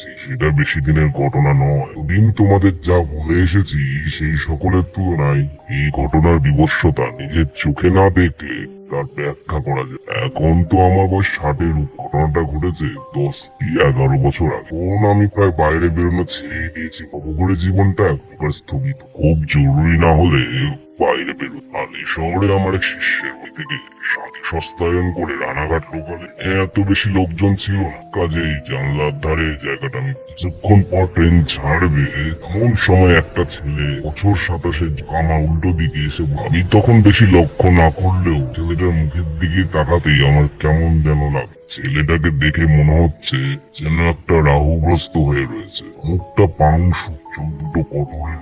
যাচ্ছি সেটা বেশি দিনের ঘটনা নয়। দিন তোমাদের যা বলে এসেছি, সেই সকলের তুলনায় এই ঘটনার বিবস্বতা নিজের চোখে না দেখলে তার ব্যাখ্যা করা যায়। এখন তো আমার বয়স ষাটের, ঘটনাটা ঘটেছে দশ কি এগারো বছর আগে। তখন আমি প্রায় বাইরে বেরোনো ছেড়ে দিয়েছি করে জীবনটা একবার স্থগিত। খুব জরুরি না হলে বাইরে বেরো আলি শহরে আমার এক শিষ্যের বই থেকে সস্তায়ন করে রানাঘাট লোকালে এত বেশি লোকজন ছিল না। কাজেই জানলার ধারে জায়গাটা আমি কিছুক্ষণ পর ট্রেন ছাড়বে। এমন সময় একটা ছেলে বছর সাতাশে জামা উল্টো দিকে এসে। আমি তখন বেশি লক্ষ্য না করলেও ছেলেটার মুখের দিকে তাকাতেই আমার কেমন যেন লাগে। ছেলেটাকে দেখে মনে হচ্ছে যেন একটা রাহুগ্রস্ত হয়ে রয়েছে। মুখটা পাংশু চোখ দুটো কঠোরের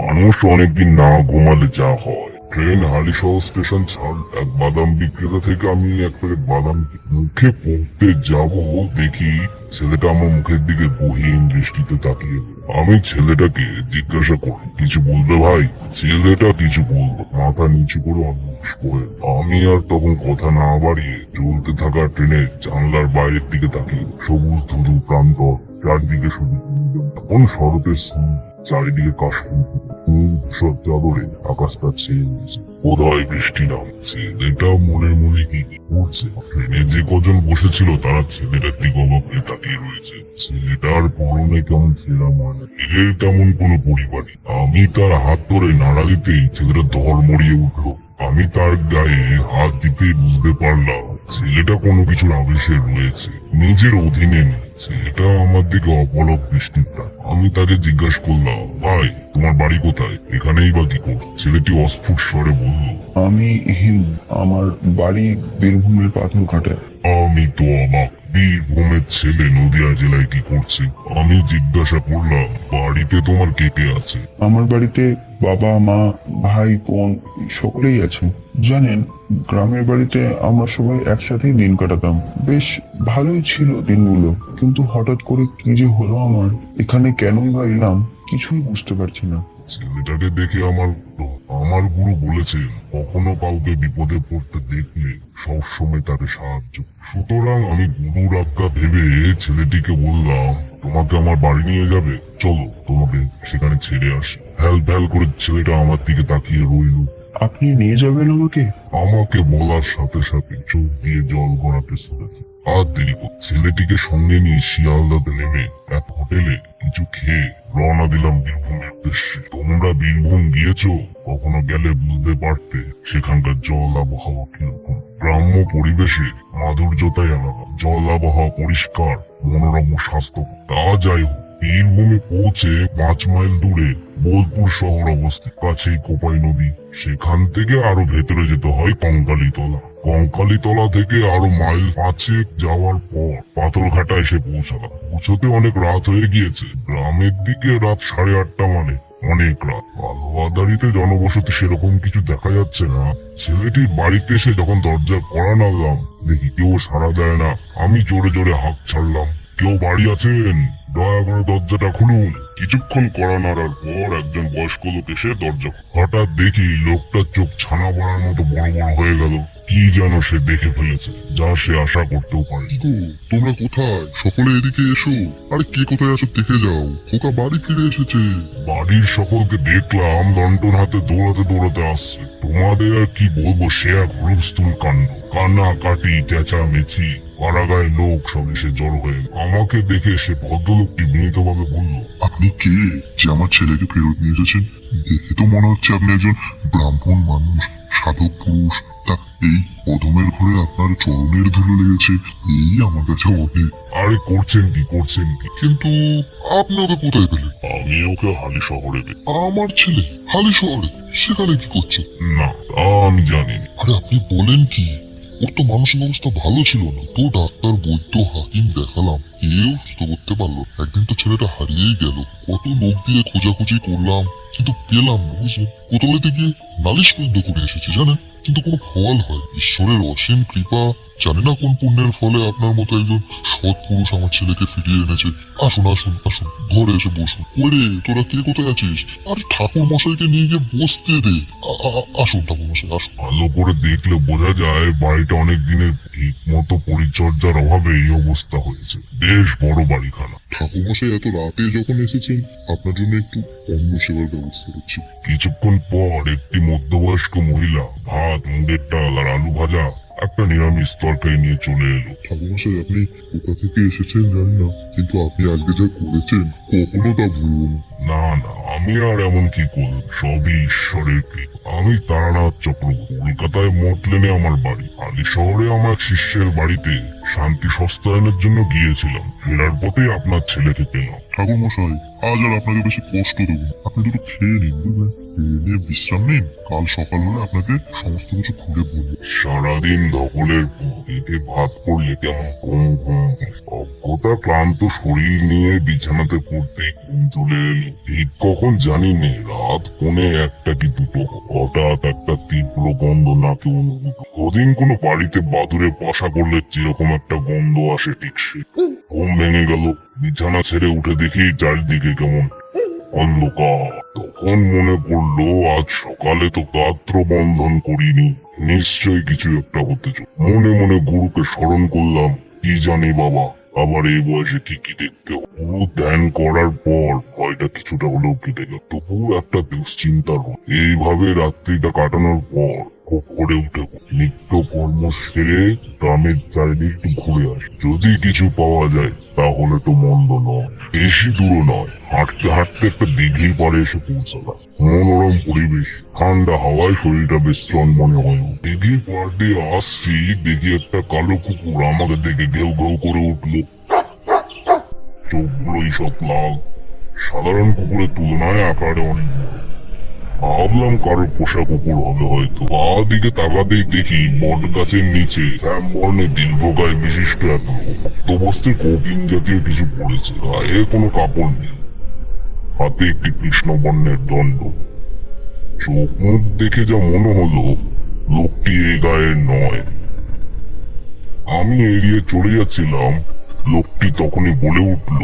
মানুষ অনেকদিন না ঘুমালে যা হয়। ট্রেন হালিশহর স্টেশন ছাড় এক বাদাম বিক্রেতা থেকে আমি এক প্যাকেট বাদাম মুখে পড়তে যাব দেখি ছেলেটা আমার মুখের দিকে গহীন দৃষ্টিতে তাকিয়ে আমি ছেলেটাকে জিজ্ঞাসা করি কিছু বলবে ভাই? ছেলেটা কিছু বলবে মাথা নিচু করে অনুষ করে আমি আর তখন কথা না বাড়িয়ে চলতে থাকা ট্রেনের জানলার বাইরের দিকে তাকিয়ে সবুজ ধুধু প্রান্তর চারদিকে শুধু কোন শরতের স্রোত, চারিদিকে কাশ্মীর চাদরে আকাশটা ছেয়ে গেছে বোধহয় বৃষ্টি নামছে। ছেলেটা মনে মনে কি কি করছে? ট্রেনে যে কজন বসেছিল, তারা ছেলেটার দিকে অবাক হয়ে তাকিয়ে রয়েছে। ছেলেটার পরনে কেমন ছেঁড়া মানে। তেমন কোনো পরিবারই। আমি তার হাত ধরে নাড়া দিতেই ছেলেটা দর মরিয়ে উঠল। আমি তার গায়ে হাত দিতেই বুঝতে পারলাম ছেলেটা কোনো কিছুর আবেশে রয়েছে নিজের অধীনে নেই। ছেলেটা আমার দিকে অপলক দৃষ্টিটা আমি তাকে জিজ্ঞাসা করলাম ভাই তোমার বাড়ি কোথায়? এখানেই বা কি কর ছেলেটি অস্ফুট স্বরে বলল আমি আমার বাড়ি বীরভূমের পাথর কাটে আমি তো অবাক। বীরভূমের ছেলে নদিয়া জেলায় কি করছে? আমি জিজ্ঞাসা করলাম, বাড়িতে তোমার কে কে আছে? আমার বাড়িতে বাবা, মা, ভাই, বোন সকলেই আছে। জানেন, গ্রামের বাড়িতে আমরা সবাই একসাথেই দিন কাটাতাম। বেশ ভালোই ছিল দিনগুলো। কিন্তু হঠাৎ করে কি যে হলো আমার, এখানে কেনই বা এলাম, কিছুই বুঝতে পারছি না। ছেলেটাকে দেখে আমার আমার গুরু বলেছেন কখনো কাউকে বিপদে পড়তে দেখলে সবসময় তাকে সাহায্য সুতরাং আমি গুরুর আজ্ঞা ভেবে ছেলেটিকে বললাম তোমাকে আমার বাড়ি নিয়ে যাবে? চলো তোমাকে সেখানে ছেড়ে আসি। ভ্যাল ভ্যাল করে ছেলেটা আমার দিকে তাকিয়ে রইল। আপনি নিয়ে যাবেন আমাকে? আমাকে বলার সাথে সাথে চোখ দিয়ে জল গড়াতে শুনেছে। আর দেরি কর- ছেলেটিকে সঙ্গে নিয়ে শিয়ালদাতে নেমে এক হোটেলে কিছু খেয়ে রওনা দিলাম বীরভূমের উদ্দেশ্যে। তোমরা বীরভূম গিয়েছ? কখনো গেলে বুঝতে পারতে সেখানকার জল আবহাওয়া কীরকম। গ্রাম্য পরিবেশে মাধুর্যতাই আলাদা। জল আবহাওয়া পরিষ্কার, মনোরম স্বাস্থ্য তা যাই হোক বীরভূমে পৌঁছে পাঁচ মাইল দূরে বোলপুর শহর অবস্থিত। কাছেই কোপাই নদী। সেখান থেকে আরও ভেতরে যেতে হয় কঙ্কালীতলা। কঙ্কালীতলা থেকে আরও মাইল পাঁচেক যাওয়ার পর পাথরঘাটা এসে পৌঁছালাম। পৌঁছতে অনেক রাত হয়ে গিয়েছে। গ্রামের দিকে রাত সাড়ে আটটা মানে অনেক রাত। আলোয়াদারিতে জনবসতি সেরকম কিছু দেখা যাচ্ছে না। ছেলেটি বাড়িতে এসে যখন দরজা করা নাগলাম দেখি কেউ সাড়া দেয় না। আমি জোরে জোরে হাঁক ছাড়লাম। কেউ বাড়ি আছেন? দয়া করে দরজাটা খুলুন। কিছুক্ষণ কড়া নাড়ার পর একজন বয়স্ক লোক এসে দরজা হঠাৎ দেখি লোকটার চোখ ছানা পড়ার মতো বড় বড় হয়ে গেল। কি যেন সে দেখে ফেলেছে যা সে আশা করতেও পারে তোমরা কোথায়? সকলে এদিকে এসো। আরে কে কোথায় আছো দেখে যাও। খোকা বাড়ি ফিরে এসেছে। বাড়ির সকলকে দেখলাম লন্ডন হাতে দৌড়াতে দৌড়াতে আসছে। তোমাদের আর কি বলব সে এক হুলস্থুল কাণ্ড। কান্না কাটি চেঁচামেচি কারাগায় লোক সব এসে জড়ো হয়ে আমাকে দেখে সে ভদ্রলোকটি বিনীতভাবে বলল আপনি কে যে আমার ছেলেকে ফেরত নিয়ে এসেছেন? দেখে তো মনে হচ্ছে আপনি একজন ব্রাহ্মণ মানুষ সাধক পুরুষ। তা এই অধমের ঘরে আপনার চরণের ধুলো লেগেছে এই আমার কাছে অনেক আরে করছেন কি করছেন কি? কিন্তু আপনি ওকে কোথায় পেলেন? আমি ওকে হালি শহরে পেলাম। আমার ছেলে হালি শহরে সেখানে কি করছে? না তা আমি জানি না। আরে আপনি বলেন কি? ওর তো মানসিক অবস্থা ভালো ছিল না। তো ডাক্তার বৈদ্য হাকিম দেখালাম। কেউ সুস্থ করতে পারল একদিন তো ছেলেটা হারিয়েই গেল। কত লোক দিয়ে খোঁজাখুঁজি করলাম, কিন্তু পেলাম না বুঝলেন কোতোয়ালিতে গিয়ে নালিশ পর্যন্ত করে এসেছি, জানেন? কিন্তু কোনো ফল হয়। ঈশ্বরের অসীম কৃপা, জানি না কোন পুণ্যের ফলে আপনার মতো একজন সৎ পুরুষ আমার ছেলেকে ফিরিয়ে এনেছে। আসুন আসুন আসুন, ঘরে এসে বসুন। ওরে তোরা কে? কোথায় আছিস? আরে ঠাকুর মশাইকে নিয়ে গিয়ে বসতে দে। আসুন ঠাকুর মশাই আসুন। ভালো করে দেখলে বোঝা যায়, বাড়িটা অনেক দিনের ঠিক মতো পরিচর্যার অভাবে এই অবস্থা হয়েছে। বেশ বড় বাড়িখানা। ঠাকুর মশাই এত রাতে যখন এসেছেন আপনার জন্য একটু অন্য সেবার ব্যবস্থা করছি। কিছুক্ষণ পর একটি মধ্যবয়স্ক মহিলা ভাত মুগের ডাল আর আলু ভাজা একটা নিরামিষ তরকারি নিয়ে চলে এলো। ঠাকুরমশাই আপনি কোথা থেকে এসেছেন জানি না কিন্তু আপনি আজকে যা করেছেন কখনো তা ভুলব না না না আমি আর এমন কি করব? সবই ঈশ্বরের কৃপা। আমি তারানাথ চক্রবর্তী কলকাতায় মটলেনে আমার বাড়ি। আলি শহরে আমার শিষ্যের বাড়িতে শান্তি সস্তায়নের জন্য গিয়েছিলাম। ফেরার পথে আপনার ছেলেকে পেলাম ঠাকুরমশাই আজ আর আপনাকে বেশি কষ্ট দেবো আপনি দুটো খেয়ে নিন বুঝলেন? নিয়ে বিশ্রাম নিন। কাল সকাল হলে আপনাকে সমস্ত কিছু খুলে বলব। সারাদিন ধকলের পর পেটে ভাত পড়লে কেমন ঘুম ঘুম অজ্ঞতা ক্লান্ত শরীর নিয়ে বিছানাতে পড়তে ঘুম চলে এলো। ঠিক কখন জানি নে, রাত পৌনে একটা কি দুটো। হঠাৎ একটা তীব্র গন্ধ নাকে অনুভূত। ওদিন কোনো বাড়িতে বাদুরে বাসা করলে যেরকম একটা গন্ধ আসে ঠিক সে। ঘুম ভেঙে গেল। বিছানা ছেড়ে উঠে দেখি চারিদিকে কেমন অন্ধকার। তখন মনে পড়ল, আজ সকালে তো গাত্র বন্ধন করিনি। নিশ্চয়ই কিছু একটা হতে চল মনে মনে গুরুকে স্মরণ করলাম, কি জানি বাবা, আবার এই বয়সে কি কি দেখতে পুরো ধ্যান করার পর ভয়টা কিছুটা হলেও কেটে গেল। তবু একটা দুশ্চিন্তা এইভাবে রাত্রিটা কাটানোর পর খুব ভোরে উঠে নিত্য কর্ম সেরে গ্রামের চারিদিক একটু ঘুরে আস। যদি কিছু পাওয়া যায়, তাহলে তো মন্দ নয়, বেশি দূর নয়। হাঁটতে হাঁটতে একটা দিঘির পাড়ে এসে পৌঁছালাম। মনোরম পরিবেশ, ঠান্ডা হাওয়ায় শরীরটা বেশ চনমনে হয় দিঘির পাড় দিয়ে আসছি, দেখি একটা কালো কুকুর আমাকে দেখে ঘেউ ঘেউ করে উঠল। চোখগুলো সব লাল। সাধারণ কুকুরের তুলনায় আকারে অনেক বড়। ভাবলাম কারও পোষা কুকুর হবে হয়তো। পা দিকে তাকাতেই দেখি বট গাছের নিচে শ্যাম বর্ণের দীর্ঘকায় বিশিষ্ট এক বস্তির কবিন জাতীয় কিছু পড়েছে। গায়ে কোনো কাপড় নেই। হাতে একটি কৃষ্ণ বর্ণের দণ্ড। চোখ মুখ দেখে যা মনে হলো, লোকটি এ গায়ের নয়। আমি এড়িয়ে চলে যাচ্ছিলাম, লোকটি তখনই বলে উঠল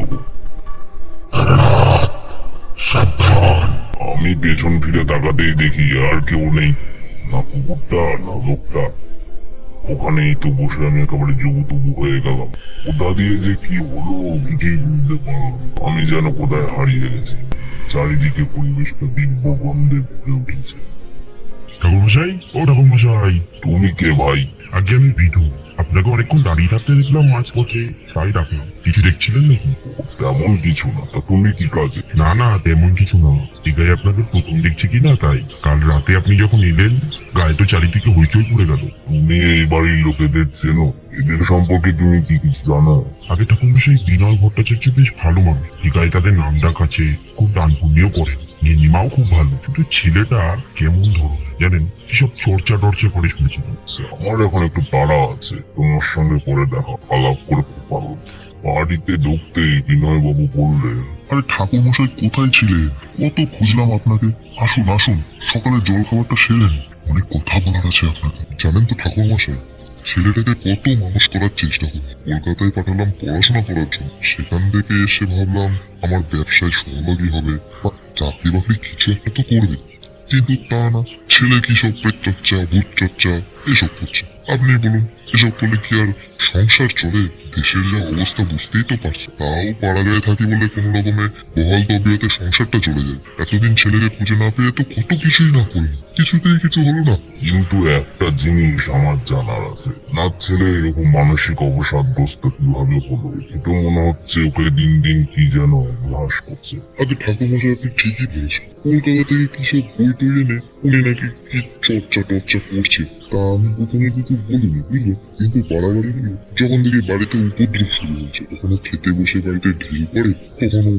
সাবধান। আমি পেছন ফিরে তাকাতেই দেখি আর কেউ নেই। না কুকুরটা না লোকটা ওখানেই তো বসে আমি একেবারে জুবুতুবু হয়ে গেলাম। কোথা দিয়ে যে কি হলো কিছুই বুঝতে পারলাম আমি যেন কোথায় হারিয়ে গেছি। চারিদিকে পরিবেশটা দিব্য গন্ধে ভরে উঠেছে। ঠাকুরমশাই ও ঠাকুরমশাই। তুমি কে ভাই? আগে আমি বিধু। আপনাকে অনেকক্ষণ দাঁড়িয়ে থাকতে দেখলাম মাঝ পথে তাই ডাকলাম। কিছু দেখছিলেন নাকি? তেমন কিছু না, তা তুমি কি কাজে? না না, তেমন কিছু না। এটাই আপনাকে প্রথম দেখছি কি না, তাই? কাল রাতে আপনি যখন এলেন, গায়ে তো চারিদিকে হইচই পড়ে গেল। তুমি এই বাড়ির লোকেদের চেনো। এদের সম্পর্কে তুমি কি কিছু জানো? আগে তখন সেই বিনয় ভট্টাচার্য বেশ ভালো মানুষ। গায়ে তাদের নাম ডাক আছে, খুব দান পুণ্যও করেন। গিন্নিমাও খুব ভালো, কিন্তু ছেলেটা কেমন ধরো জানেন, কিসব চর্চা টর্চা করে শুনেছিলাম আমার এখন একটু তাড়া আছে, তোমার সঙ্গে পরে দেখা, আলাপ করে ভালো। বাড়িতে বিনয় বাবু বললেন, আরে ঠাকুরমশাই কোথায় ছিলেন কত খুঁজলাম আপনাকে। আসুন আসুন, সকালে জল খাবারটা সেরেন অনেক কথা বলার আছে আপনাকে। জানেন তো ঠাকুরমশাই ছেলেটাকে কত মানুষ করার চেষ্টা করি কলকাতায় পাঠালাম পড়াশোনা করার জন্য। সেখান থেকে এসে ভাবলাম, আমার ব্যবসায় সহভাগী হবে। বা চাকরি বাকরি কিছু একটা তো করবে। কিন্তু তা না, ছেলে কি সব পেট চর্চা, ভূত চর্চা, এসব করছে। আপনি বলুন, এসব করলে কি আর সংসার চলে দেশের যা অবস্থা বুঝতেই তো পারছে। তাও পাড়া গায়ে থাকি বলে কোনো রকমে বহাল তবিয়তে সংসারটা চলে যায়। এতদিন ছেলেকে খুঁজে না পেয়ে তো কত কিছুই না করল কিছুতেই কিছু হলো না। কিন্তু একটা জিনিস আমার জানার আছে। না ছেলে এরকম মানসিক অবসাদগ্রস্ত কীভাবে হলো? এ তো মনে হচ্ছে ওকে দিন দিন কি যেন হ্রাস করছে। আগে ঠাকুরমশাই আপনি ঠিকই বলেছেন। কলকাতা থেকে কিসব বই টই এনে উনি নাকি কি চর্চা টর্চা করছে? তা আমি প্রথমে কিছু বলিনি বুঝলে কিন্তু বাড়াবাড়ি হলো, যখন দেখি বাড়িতে উপদ্রব শুরু হয়েছে কখনো খেতে বসে বাড়িতে ঢিল পড়ে কখনো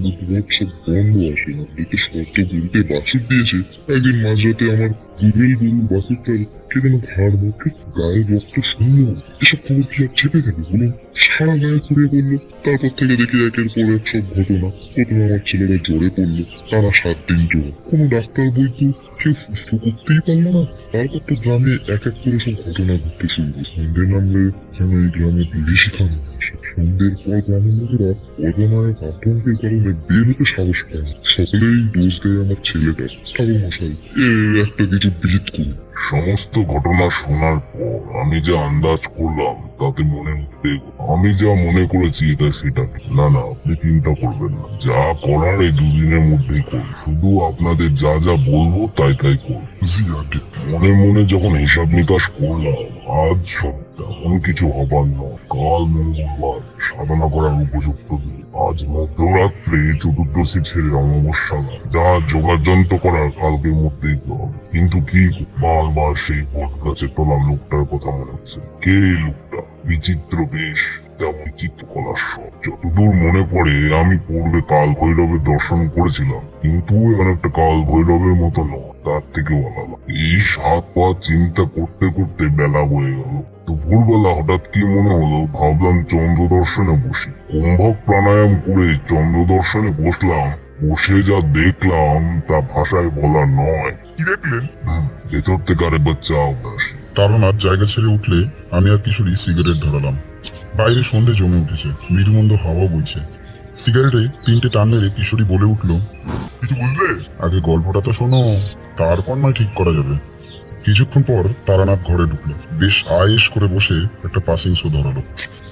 সব বন্ধ আসে না। বাড়িতে শর্ত বলতে বাছুর দিয়েছে, একদিন মাঝরাতে আমার দুধের গরু বাছুরটার কে যেন ঘাড় মুখে গায়ে রক্ত শূন্য এসব খবর কি আর চেপে গেল বলুন? সারা গায়ে ছড়িয়ে পড়ল। তারপর থেকে দেখি একের পর এক সব ঘটনা। প্রথমে আমার ছেলেরা জ্বরে পড়ল, টানা সাত দিন জ্বর। কোনো ডাক্তার বৈদ্য কেউ সুস্থ করতেই পারল না। তারপর তো গ্রামে এক এক করে সব ঘটনা ঘটতে শুরু সন্ধে নামলে যেন এই গ্রামে বিড়ি শিখানো আসে সন্ধ্যের পর গ্রামের লোকেরা অজানা এক আতঙ্কের কারণে বের হতে সাহস পায় না। সকলেই দোষ দেয় আমার ছেলেটা ঠাকুর মশাই এ একটা কিছু বিহিত করুন। সমস্ত ঘটনা শোনার পর আমি যা আন্দাজ করলাম তাতে মনে হতে আমি যা মনে করেছি এটা সেটা। না। না না আপনি চিন্তা করবেন না। যা করার এই দুদিনের মধ্যেই করুন। শুধু আপনাদের যা যা বলব তাই তাই করুন। জি আগে। মনে মনে যখন হিসাব নিকাশ করলাম আজ সব তেমন কিছু হবার নয়। কাল মঙ্গলবার সাধনা করার উপযুক্ত দিন। আজ মধ্যরাত্রে চতুর্দশী ছেড়ে অমাবস্যা না যা যোগাযন্ত্র করার কালকের মধ্যেই হবে কিন্তু কি বারবার সেই বট গাছে তোলা লোকটার কথা মনে হচ্ছে। কে লোকটা? বিচিত্র বেশ, তেমন চিত্রকলার সব। যতদূর মনে পড়ে, আমি পূর্বে কাল ভৈরবের দর্শন করেছিলাম। কিন্তু এমন একটা কাল ভৈরবের মতো নয়। তার থেকেও আলাদা। এই সাত পা চিন্তা করতে করতে বেলা বয়ে গেল। দুপুরবেলা হঠাৎ কি মনে হলো ভাবলাম চন্দ্র দর্শনে বসি। কুম্ভক প্রাণায়াম করে চন্দ্র দর্শনে বসলাম। বসে যা দেখলাম তা ভাষায় বলা নয়। কি দেখলেন? ভেতর থেকে আরেকবার চাও আসি। তারনাথ জায়গা ছেড়ে উঠলে আমি আর কিশোরী সিগারেট ধরালাম। বাইরে সন্ধে জমে উঠেছে মৃদুমন্দ হাওয়া বইছে। সিগারেটে তিনটে টান মেরে কিশোরী বলে উঠল, কিছু বুঝলে? আগে গল্পটা তো শোনো, তারপর নয় ঠিক করা যাবে। কিছুক্ষণ পর তারানাথ ঘরে ঢুকলো বেশ আয়েস করে বসে একটা পাসিং শো ধরালো।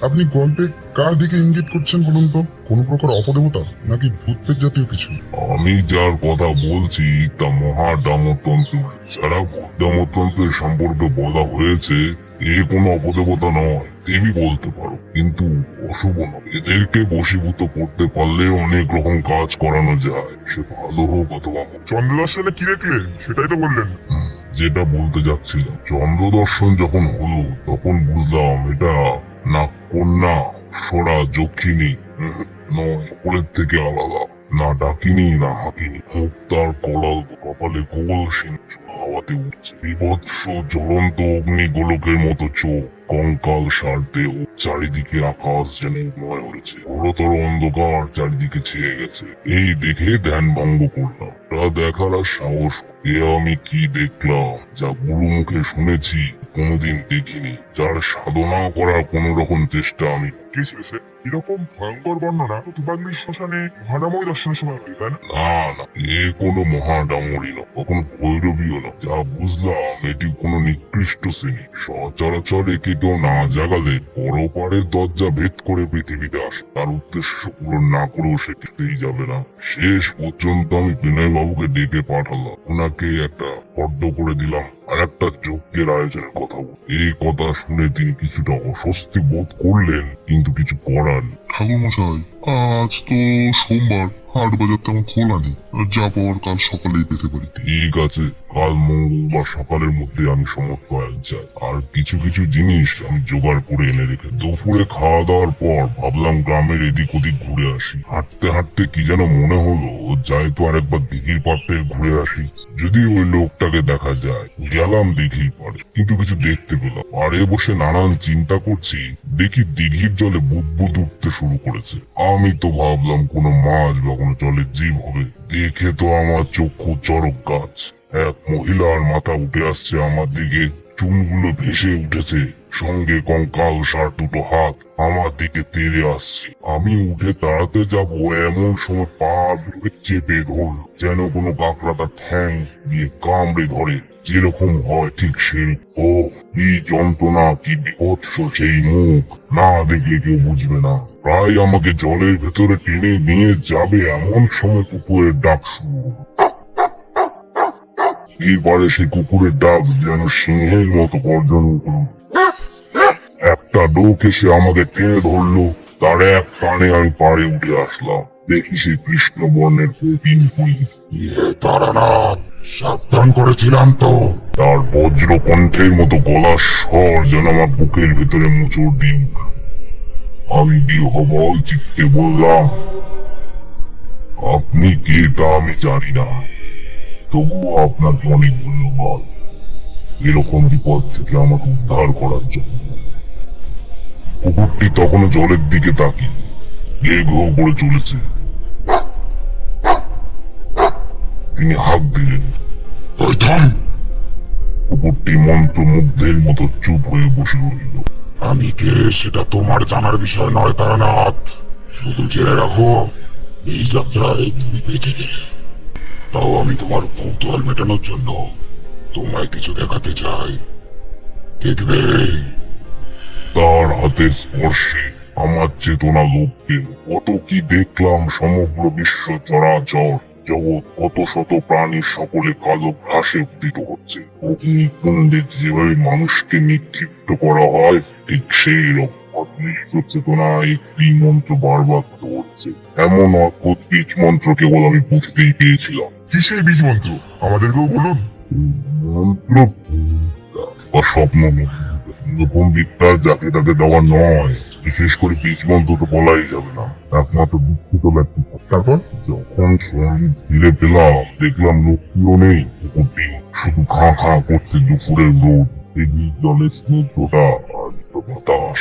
আপনি গল্পে কার দিকে ইঙ্গিত করছেন বলুন তো? কোনো প্রকার অপদেবতা? নাকি ভূতপেট জাতীয় কিছু? আমি যার কথা বলছি, তা মহাডামতন্ত্র যারা ডামতন্ত্রের সম্পর্কে বলা হয়েছে এ কোনো অপদেবতা নয় দেবী বলতে পারো। কিন্তু অশুভ নয়। এদেরকে বশীভূত করতে পারলে অনেক রকম কাজ করানো যায়। সে ভালো হোক অথবা মন্দ। চন্দ্র দর্শনে কি দেখলেন সেটাই তো বললেন। যেটা বলতে যাচ্ছিলাম। চন্দ্র দর্শন যখন হলো তখন বুঝলাম এটা না কন্যা সরা যক্ষিণী নয় সকলের থেকে আলাদা। না ডাকিনি, না হাকিনি। মুখ তার কলাল কপালে গোল সিংহ হাওয়াতে উঠছে। বিভৎস জ্বলন্ত অগ্নি গোলকের মতো চোখ, কঙ্কাল সার দেহ চারিদিকে আকাশ যেন ময় হয়েছে। ঘোরতর অন্ধকার চারিদিকে ছেয়ে গেছে। এই দেখে ধ্যান ভঙ্গ করলাম। তা দেখার আর সাহস এ আমি কি দেখলাম? যা গুরু মুখে শুনেছি, কোনোদিন দেখিনি। যার সাধনা করার কোন রকম চেষ্টা আমি কে সে এরকম ভয়ঙ্কর বর্ণনা তুবাগ্নির শ্মশানে, মহানাময় দর্শনের সময় তাই না? না এ কোনো মহাডামরি না, কখনো ভৈরবীও না। যা বুঝলাম, এটি কোনো নিকৃষ্ট শ্রেণি। সচরাচর একে কেউ না জাগালে পরপারের দরজা ভেদ করে পৃথিবীতে আসে। তার উদ্দেশ্য পূরণ না করেও সে কিছুতেই যাবে না। শেষ পর্যন্ত আমি বিনয় বাবুকে ডেকে পাঠালাম। ওনাকে একটা ফর্দ করে দিলাম। আর একটা যজ্ঞের আয়োজনের কথা এই কথা শুনে তিনি কিছুটা অস্বস্তি বোধ করলেন, কিন্তু কিছু করার। ঠাকুর মশাই আজ তো সোমবার, হাট বাজার তেমন খোলা নেই। যা পাওয়ার কাল সকালেই পেতে পারি। ঠিক আছে, কাল মঙ্গলবার সকালের মধ্যে আমি সমস্ত চাই আর কিছু কিছু জিনিস আমি জোগাড় করে এনে রেখে দুপুরে খাওয়া দাওয়ার পর ভাবলাম গ্রামের এদিক ওদিক ঘুরে আসি। হাঁটতে হাঁটতে কি যেন মনে হলো, যাই তো আরেকবার দিঘির পাড় থেকে ঘুরে আসি। যদি ওই লোকটাকে দেখা যায়, গেলাম দিঘির পাড়ে। কিন্তু কিছু দেখতে পেলাম। পাড়ে বসে নানান চিন্তা করছি, দেখি দিঘির জলে বুদবুদ উঠতে শুরু করেছে। আমি তো ভাবলাম কোনো মাছ বা কোনো জলের জীব হবে। দেখে তো আমার চক্ষু চরক গাছ। এক মহিলার মাথা উঠে আসছে আমার দিকে। চুলগুলো ভেসে উঠেছে। সঙ্গে কঙ্কাল সার দুটো হাত আমার দিকে তেড়ে আসছে। আমি উঠে দাঁড়াতে যাব, এমন সময় পা দুটোকে চেপে ধরল, যেন কোনো কাঁকড়া তার ঠ্যাং দিয়ে কামড়ে ধরে। যেরকম হয় ঠিক সেই। ও কি যন্ত্রণা, কি বিভৎস সেই মুখ। না দেখলে কেউ বুঝবে না। প্রায় আমাকে জলের ভেতরে টেনে নিয়ে যাবে এমন সময় কুকুরের ডাক শুরু। এবারে সে কুকুরের ডাক যেন সিংহের মতো গর্জন উঠল। একটা লোক এসে আমাকে টেনে ধরলো। তার এক টানে আমি পাড়ে উঠে আসলাম। দেখি সে কৃষ্ণ বর্ণের কঠিন তারানাথ। সাবধান করেছিলাম তো। তার বজ্র কণ্ঠের মতো গলার স্বর যেন আমার বুকের ভেতরে মুচড় দিয়ে উঠল। আমি বিহবল চিত্তে বললাম, আপনি কে তা আমি জানি না। তবুও আপনাকে অনেক ধন্যবাদ। এরকম বিপদ থেকে আমাকে উদ্ধার করার জন্য। কুকুরটি তখনও জলের দিকে তাকিয়ে গে ঘো করে চলেছে। তিনি হাত দিলেন কুকুরটি মন্ত্রমুগ্ধের মতো চুপ হয়ে বসে রইল। আমি কে সেটা তোমার জানার বিষয় নয় তারানাথ। শুধু জেনে রাখো, এই যাত্রায় তুমি বেঁচে গেলে। তাও আমি তোমার কৌতূহল মেটানোর জন্য তোমায় কিছু দেখাতে চাই। দেখবে তার হাতের স্পর্শে আমার চেতনা লোপ পেল। কত কি দেখলাম সমগ্র বিশ্ব চরাচর জগৎ কত শত প্রাণী সকলে কালো ঘাসে উদিত হচ্ছে। অগ্নিকুণ্ডে যেভাবে মানুষকে নিক্ষিপ্ত করা হয় ঠিক সেই রকম অদৃশ্য চেতনা একটি মন্ত্র বারবার ধরছে এমন অদ্ভুত বীজ মন্ত্র কেবল আমি বুঝতেই পেয়েছিলাম। কি বীজ মন্ত্র? আমাদেরকেও বলুন। মন্ত্র বা স্বপ্ন এরকম বিদ্যা যাকে তাকে দেওয়া নয়। বিশেষ করে বীজ মন্ত্র তো বলাই যাবে না। একমাত্র দুঃখিত ব্যক্তি তারপর যখন সংগীত ফিরে পেলাম, দেখলাম লোকটিও নেই। কুকুরটি শুধু খাঁ খাঁ করছে দুপুরের রোদ এদিক জলের স্নিগ্ধতা আর বাতাস।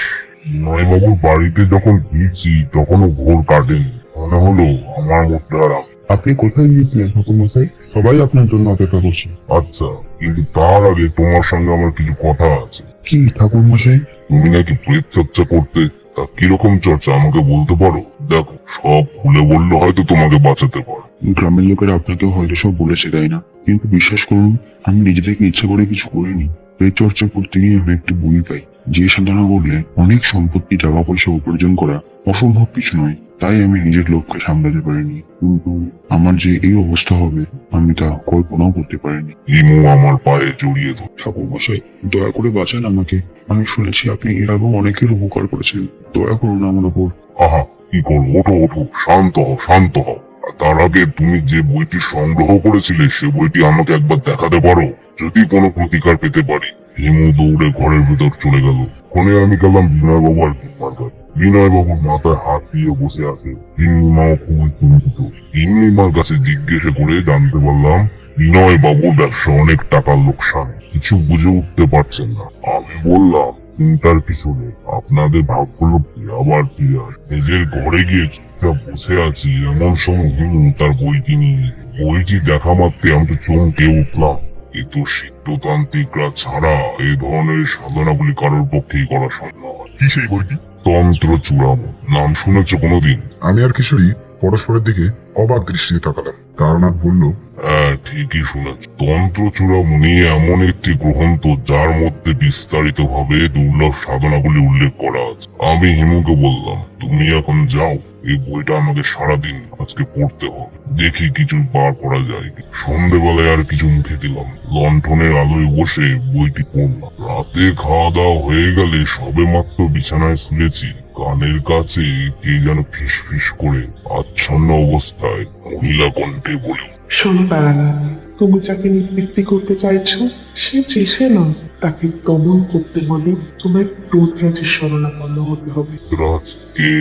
নয়বাবুর বাড়িতে যখন ফিরছি, তখনও ভোর কাটেনি। মনে হলো আমার মধ্যে আর আপনি কোথায় গিয়েছিলেন ঠাকুর মশাই? সবাই আপনার জন্য অপেক্ষা করছে। আচ্ছা কিন্তু তার আগে তোমার সঙ্গে আমার কিছু কথা আছে। কি ঠাকুর মশাই? তুমি নাকি প্রেত চর্চা করতে? তা কীরকম চর্চা আমাকে বলতে পারো? দেখো সব খুলে বললে হয়তো তোমাকে বাঁচাতে পারো। গ্রামের লোকেরা আপনাকে হয়তো সব বলেছে তাই না। কিন্তু বিশ্বাস করুন আমি নিজে থেকে ইচ্ছা করে কিছু করিনি। এই চর্চা করতে গিয়ে আমি একটি বই পাই। যে সাধনা করলে অনেক সম্পত্তি টাকা পয়সা উপার্জন করা অসম্ভব কিছু নয়। তাই আমি নিজের লক্ষ্যে সামলাতে পারিনি। কিন্তু আমার যে এই অবস্থা হবে আমি তা কল্পনাও করতে পারিনি। ইমু আমার পায়ে জড়িয়ে ধর ঠাকুর মশাই দয়া করে বাঁচান আমাকে। আমি শুনেছি আপনি এর আগেও অনেকের উপকার করেছেন। দয়া করুন আমার উপর। আহা কি করো ওঠো ওঠো। শান্ত হও শান্ত হও। আর তার আগে তুমি যে বইটি সংগ্রহ করেছিলে সে বইটি আমাকে একবার দেখাতে পারো? যদি কোনো প্রতিকার পেতে পারি। হিমু দৌড়ে ঘরের ভেতর চলে গেল। ফোনে আমি গেলাম বিনয় বাবু আর কিম্মার কাছে বিনয় বাবুর মাথায় হাত দিয়ে বসে আছে তিন্নিমাও খুবই চিন্তিত। তিন্নিমার কাছে জিজ্ঞেসে করে জানতে পারলাম বিনয় বাবুর ব্যবসা অনেক টাকার লোকসান। কিছু বুঝে উঠতে পারছেন না। আমি বললাম, চিন্তার কিছু নেই, আপনাদের ভাগ্য লোকটি আবার ফিরে আসে নিজের ঘরে গিয়ে চুপচাপ বসে আছি, এমন সময় হিমু তার বইটি নিয়ে বইটি দেখা মাত্রে আমি তো চমকে উঠলাম। কিন্তু সিদ্ধতান্ত্রিকরা ছাড়া এই ধরনের সাধনাগুলি কারোর পক্ষেই করা সম্ভব। কি সেই বইটি তন্ত্র চূড়াম। নাম শুনেছ কোনোদিন? আমি আর কিশোরী পরস্পরের দিকে অবাক দৃষ্টিতে তাকালাম। তারনাথ বলল হ্যাঁ ঠিকই শুনেছ। তন্ত্র চূড়ামণি এমন একটি গ্রন্থ যার মধ্যে বিস্তারিত ভাবে দুর্লভ সাধনাগুলি উল্লেখ করা আছে। আমি হিমুকে বললাম তুমি এখন যাও। এই বইটা আমাকে সারাদিন আজকে পড়তে হবে। দেখি কিছু বার করা যায় সন্ধেবেলায় আর কিছু মুখে দিলাম লণ্ঠনের আলোয় বসে বইটি পড়লাম। রাতে খাওয়া দাওয়া হয়ে গেলে সবে মাত্র বিছানায় শুনেছি কানের কাছে কে যেন ফিস ফিস করে আচ্ছন্ন অবস্থায় মহিলা কণ্ঠে বলে, শোনো তারানাথ তুমি যাকে নিবৃত্তি করতে চাইছো, সে চেষে নয়। তাকে দমন করতে হলে তোমার রুদ্রাজের শরণাপন্ন হতে হবে। রাজ কে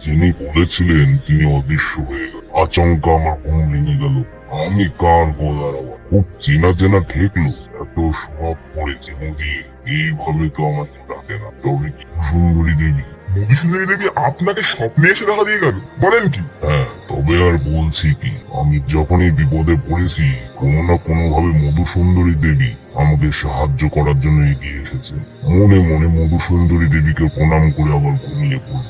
যিনি বলেছিলেন তিনি অদৃশ্য হয়ে গেল। আচমকা আমার ঘুম ভেঙে গেল। আমি কার গলার আওয়াজ? খুব চেনা চেনা ঠেকলো। এত সব পড়েছে নদী এইভাবে তো আমাকে ডাকে না। তবে কি সুন্দরী দেবী? মধুসূদনী দেবী আপনাকে স্বপ্নে এসে দেখা দিয়ে গেল। বলেন কি? হ্যাঁ তবে আর বলছি কি, আমি যখনই বিপদে পড়েছি, কোনো না কোনো ভাবে মধুসুন্দরী দেবী আমাকে সাহায্য করার জন্য এগিয়ে এসেছে। মনে মনে মধুসুন্দরী দেবীকে প্রণাম করে আবার ঘুমিয়ে পড়ল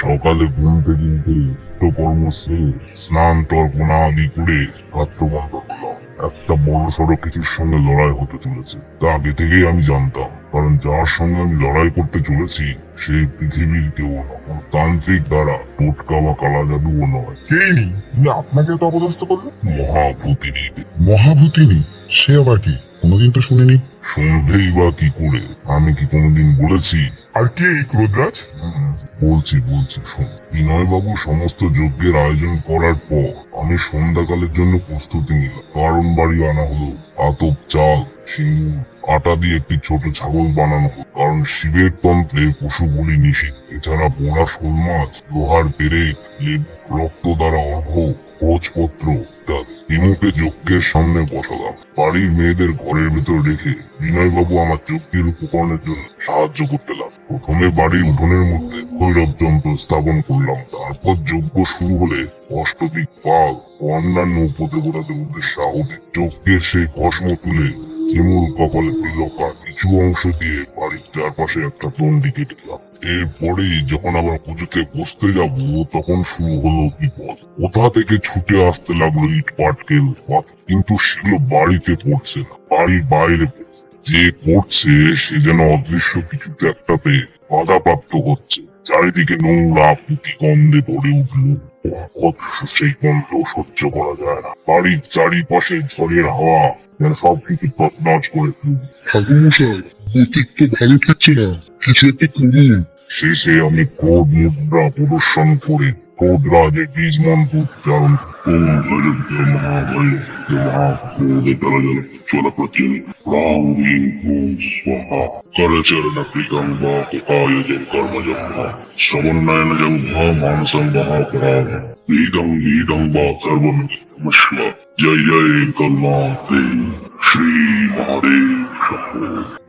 সকালে ঘুম থেকে উঠে কর্ম সেরে স্নান, তর্পণা আদি করে পাত্র বন্ধ করলাম একটা বড় সড়ো কিছুর সঙ্গে লড়াই হতে চলেছে। তা আগে থেকেই আমি জানতাম কারণ যার সঙ্গে আমি লড়াই করতে চলেছি সেই পৃথিবীর কেউ না কোনো তান্ত্রিক দ্বারা টোটকা বা কালা জাদুও নয়। কেই নি আপনাকে তো অপদস্থ করল মহাভূতিনী। মহাভূতিনী? সে আবার কি? কোনোদিন তো শুনিনি। শুনবেই বা কি করে? আমি কি কোনোদিন বলেছি আর কে এই ক্রোধরাজ? বলছি বলছি, শোন। বাবু সমস্ত যজ্ঞের আয়োজন করার পর আমি সন্ধ্যাকালের জন্য প্রস্তুতি নিলাম। কারণ বাড়ি আনা হলো, আতপ, চাল, সিঙ্গুর, আটা দিয়ে একটি ছোট ছাগল বানানো হলো। কারণ শিবের তন্ত্রে পশুগুলি নিষিদ্ধ। এছাড়া পোড়া শোল মাছ, লোহার লেবু, রক্ত দ্বারা অর্ঘ ভোজপত্র ইত্যাদি হিমুকে যজ্ঞের সামনে বসালাম। বাড়ির মেয়েদের ঘরের ভেতর রেখে বিনয় বাবু আমার চুক্তির উপকরণের জন্য সাহায্য করতে লাগ প্রথমে বাড়ির উঠোনের মধ্যে ভৈরব যন্ত্র স্থাপন করলাম, তারপর যজ্ঞ শুরু হলে অষ্টদিক পাল অন্যান্য উপদেবতাদের উদ্দেশ্যে আহুতি সেই ভস্ম তুলে হিমুর কপালে তিলকা কিছু অংশ দিয়ে বাড়ির চারপাশে একটা দণ্ডি কেটে দিলাম। এরপরেই যখন আবার পুজোতে বসতে যাব, তখন শুরু হলো বিপদ। কোথা থেকে ছুটে আসতে লাগল ইট পাটকেল। কিন্তু সেগুলো বাড়িতে পড়ছে না, বাড়ির বাইরে পড়ছে। যে পড়ছে, সে যেন অদৃশ্য কিছুতে একটাতে বাধাপ্রাপ্ত হচ্ছে। চারিদিকে নোংরা পুঁটি গন্ধে ভরে উঠল। সেই গন্ধ সহ্য করা যায় না। বাড়ির চারিপাশে ঝড়ের হাওয়া যেন সবকিছু তৎনাজ করে ঠাকুরমশাই অতীত তো ভালো ঠেকছে না। কিছু একটা করুন? শেষে আমি কোড মুদ্রা প্রদর্শন করে ক্রোধ রাজে বীজ মন্ত্র উচ্চারণ শ্রবণায়নজং মানসং মহাপরাধ লীডং লীডং বা সর্বম জয় জয় কল্যাণ শ্রী মহাদেব।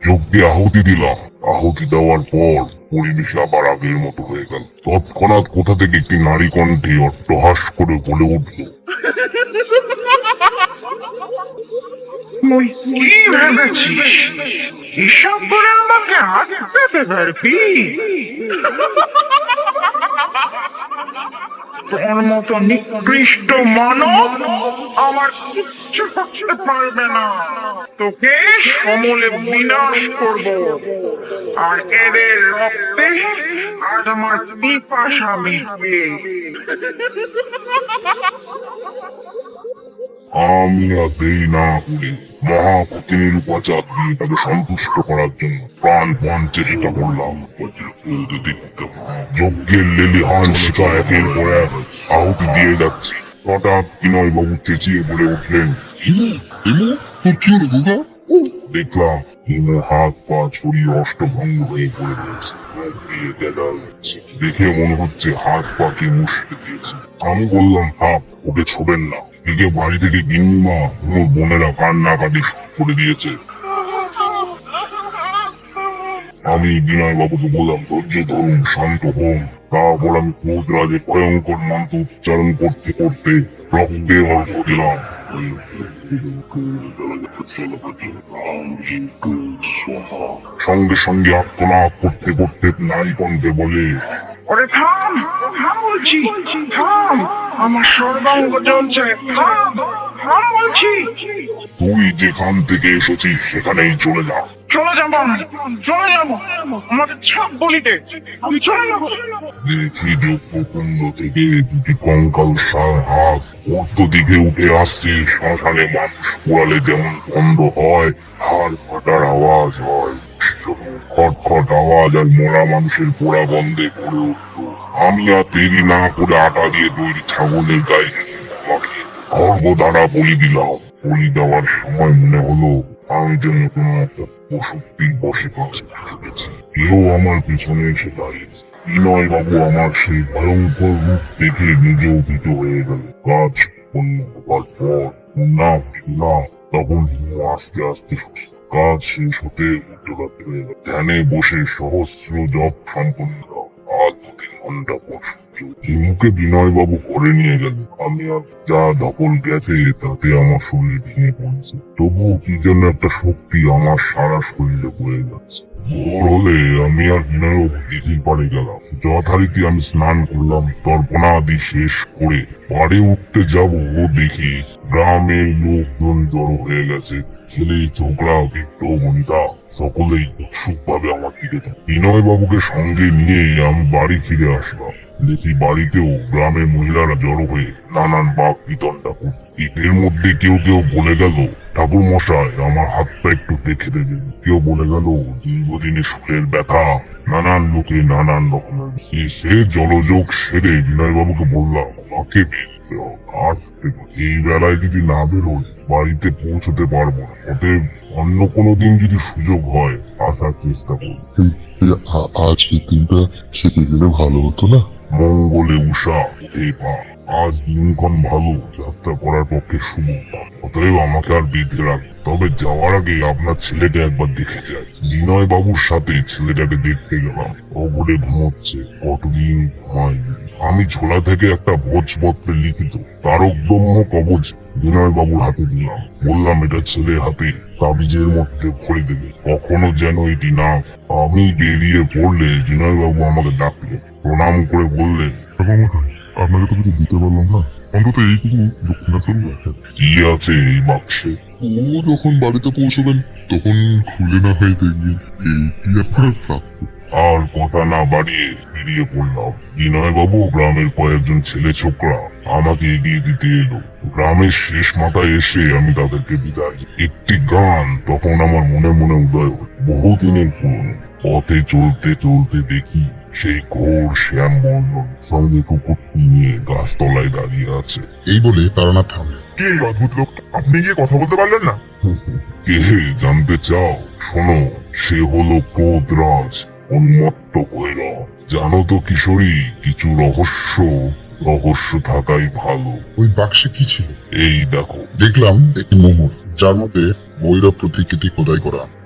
যজ্ঞে আহুতি দিলাম। আহুতি দেওয়ার পর পরিবেশ আবার আগের মতো হয়ে গেল। তৎক্ষণাৎ কোথা থেকে একটি নারী কণ্ঠে অট্টহাস করে বলে উঠল কি পারবি? মতো নিকৃষ্ট মানব আমার কিচ্ছু করতে পারবে না। তোকে সমূলে বিনাশ করব। আর এদের রক্তে আজ আমার পিপাসা মিটবে। আমি আর দেরি না করে মহাপতির উপাচার দিয়ে তাকে সন্তুষ্ট করার জন্য প্রাণপণ চেষ্টা করলাম। যজ্ঞের লেলি হানসিকা একের পর এক আহুতি দিয়ে যাচ্ছে। হঠাৎ বিনয় বাবু চেঁচিয়ে বলে উঠলেন হিমু হিমু তোর কি হলো দেখলাম হিমু হাত পা ছড়িয়ে অষ্টভঙ্গ হয়ে পড়ে রয়েছে। দেখা মনে হচ্ছে হাত পা কে মুশকে দিয়েছে। আমি বললাম থাক ওকে ছোবেন না। এদিকে বাড়ি থেকে গিন্নিমা কোনো বোনেরা কান্নাকাটি করে দিয়েছে। আমি বিনয় বাবুকে বললাম, ধৈর্য ধরুন, শান্ত হন। তারপর আমি ক্রোধরাজে ভয়ঙ্কর মন্ত্র উচ্চারণ করতে করতে রক্তে অল্প দিলাম সঙ্গে সঙ্গে আত্মনাদ করতে করতে নাই কণ্ঠে বলে ওরে থাম থাম বলছি থাম আমার সর্বাঙ্গ জ্বলছে থাম থাম বলছি। তুই যেখান থেকে এসেছিস সেখানেই চলে যা। চলে যাব আমি। চলে যাব। আমাকে ছাপ বলিতে আমি চলে যাব। থেকে দুটি কঙ্কাল হাত উঠে আসছে। শ্মশানে মানুষ পোড়ালে যেমন বন্ধ হয়, হাড় ফাটার আওয়াজ হয়। খট খট আওয়াজ আর মরা মানুষের পোড়া গন্ধে পড়ে আমি আর না করে আটা দিয়ে তৈরি ছাগলের গায়ে মাখিয়ে দ্বারা বলি দিলাম। বলি দেওয়ার সময় মনে হলো আমি যেন কোনো আমার এসে দাঁড়িয়েছে। বিনয় বাবু আমার সেই ভয়ঙ্কর রূপ দেখে নিজেও হয়ে গেল। কাজ অন্য হবার পর না না তখন আস্তে আস্তে কাজ শেষ হতে ধ্যানে বসে সহস্র জপ সম্পন্ন ঘণ্টা পর সূর্য হিমুকে বিনয় বাবু করে নিয়ে গেল আমি আর যা ধকল গেছে তাতে আমার শরীর ভেঙে পড়েছে। তবুও কি একটা শক্তি আমার সারা শরীরে বয়ে যাচ্ছে। ভোর হলে আমি আর বিনয় দিঘির পাড়ে গেলাম। যথারীতি আমি স্নান করলাম, তর্পণাদি শেষ করে পাড়ে উঠতে যাব দেখি গ্রামের লোকজন জড়ো হয়ে গেছে। ছেলে ছোকরা বৃদ্ধ, বনিতা, সকলেই উৎসুক ভাবে আমার দিকে থাকে। বিনয় বাবুকে সঙ্গে নিয়ে আমি বাড়ি ফিরে আসলাম দেখি বাড়িতেও গ্রামের মহিলারা জড়ো হয়ে নানান বাক বিতণ্ডা করছে এদের মধ্যে কেউ কেউ বলে গেল, ঠাকুর মশাই, আমার হাত পা একটু দেখে দেবেন কেউ বলে গেল দীর্ঘদিনে সুখের ব্যথা, নানান লোকে নানান রকমের সে জলযোগ সেরে বিনয়বাবুকে বললাম আমাকে বেরোতে হবে। আর থাকতে পারি। এই বেলায় যদি না বেরোয় বাড়িতে পৌঁছতে পারব না। অতএব অন্য কোনো দিন যদি সুযোগ হয় আসার চেষ্টা করব। এই এই আ- আজকের দিনটা থেকে গেলে ভালো হতো না? মঙ্গলে উষা পা। আজ দিনক্ষণ ভালো যাত্রা করার পক্ষে শুভ। অতএব আমাকে আর বেঁধে রাখ তবে যাওয়ার আগে আপনার ছেলেকে একবার দেখে যায় বিনয় বাবুর সাথে ছেলেটাকে দেখতে গেলাম। ও ঘরে ঘুমোচ্ছে কতদিন ঘুমায়নি। আমি ঝোলা থেকে একটা ভোজপত্রে লিখিত তারক ব্রহ্ম কবচ বিনয় বাবুর হাতে দিলাম। বললাম এটা ছেলে হাতে তাবিজের মধ্যে ভরে দেবে। কখনো যেন এটি না আমি বেরিয়ে পড়লে বিনয় বাবু আমাকে ডাকলেন। প্রণাম করে বললেন আপনাকে তো কিছু দিতে পারলাম না। অন্তত এইটুকু দক্ষিণা চলবে। কি আছে এই বাক্সে? ও যখন বাড়িতে পৌঁছবেন তখন খুলে না হয়ে দেখবেন এইটি আপনার প্রাপ্য। আর কথা না বাড়িয়ে বেরিয়ে পড়লাম। বিনয় বাবু গ্রামের কয়েকজন ছেলে ছোকরা আমাকে এগিয়ে দিতে এলো। গ্রামের শেষ মাথায় এসে আমি তাদেরকে বিদায় একটি গান তখন আমার মনে মনে উদয় হল বহুদিনের পুরনো। পথে চলতে চলতে দেখি সেই ঘোর শ্যাম বর্ণন সঙ্গে কুকুরটি নিয়ে গাছতলায় দাঁড়িয়ে আছে। এই বলে তারানাথ থামলেন। কে এই অদ্ভুত লোক? আপনি গিয়ে কথা বলতে পারলেন না। কে জানতে চাও? শোনো সে হলো ক্রোধরাজ। উন্মত্ত কইরা। জানো তো কিশোরী কিছু রহস্য রহস্য থাকাই ভালো। ওই বাক্সে কি ছিল? এই দেখো। দেখলাম একটি মোহর যার মধ্যে ময়ূর প্রতিকৃতি খোদাই করা।